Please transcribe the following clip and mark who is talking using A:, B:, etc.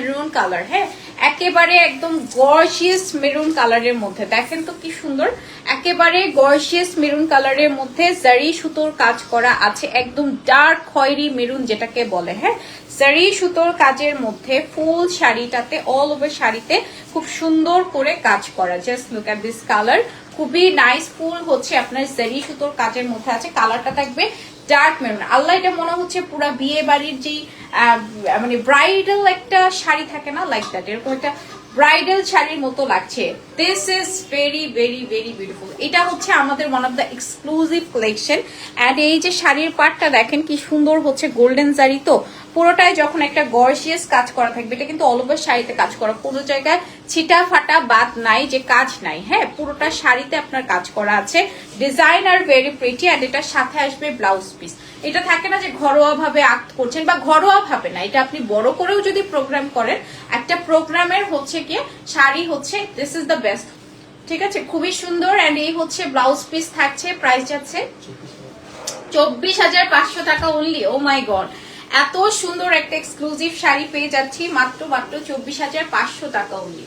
A: Maroon colour হ্যাঁ? একেবারে একদম গর্জিয়াস মেরুন কালারের মধ্যে। দেখেন তো কি সুন্দর। একেবারে গর্জিয়াস মেরুন কালারের মধ্যে জারি সুতোর কাজ করা আছে। একদম ডার্ক খয়েরি মেরুন যেটাকে বলে হ্যাঁ? জারি সুতোর কাজের মধ্যে ফুল শাড়িটাতে অল ওভার শাড়িতে খুব সুন্দর করে কাজ করা। Just look at this colour খুবই নাইস ফুল হচ্ছে আপনার জারি সুতোর কাজের মধ্যে আছে। কালারটা থাকবে ডার্ক মেরুন আল্লাহ এটা মনে হচ্ছে পুরা বিয়ে বাড়ির যেই মানে ব্রাইডাল একটা শাড়ি থাকে না লাইক দ্যাট এরকম একটা ব্রাইডাল শাড়ির মতো লাগছে। This is very very very beautiful এটা হচ্ছে আমাদের one of the exclusive collection and এই যে শাড়ির পার্টটা দেখেন, কি সুন্দর হচ্ছে গোল্ডেন জারি তো। পুরোটাই যখন একটা গর্জিয়াস কাজ করা থাকবে, এটা কিন্তু অল ওভার শাড়িতে কাজ করা। পুরো জায়গায় ছিটা, ফাটা, বাদ নাই, যে কাজ নাই। হ্যাঁ পুরোটা শাড়িতে আপনার কাজ করা আছে। ডিজাইন আর ভেরি প্রিটি অ্যান্ড এটার সাথে আসবে ব্লাউজ পিস এটা থাকে না যে ঘরোয়া ভাবে আক্ট করছেন বা ঘরোয়া ভাবে না, এটা আপনি বড় করেও যদি প্রোগ্রাম করেন, একটা প্রোগ্রামের হচ্ছে গিয়ে শাড়ি হচ্ছে দিস ইজ দ্য বেস্ট ঠিক আছে? খুবই সুন্দর এন্ড এই হচ্ছে ব্লাউজ পিস থাকছে প্রাইস যাচ্ছে চব্বিশ হাজার পাঁচশো টাকা অনলি ও মাই গড এত সুন্দর একটা এক্সক্লুসিভ শাড়ি পেয়ে যাচ্ছি, মাত্র মাত্র চব্বিশ হাজার পাঁচশো টাকা অনলি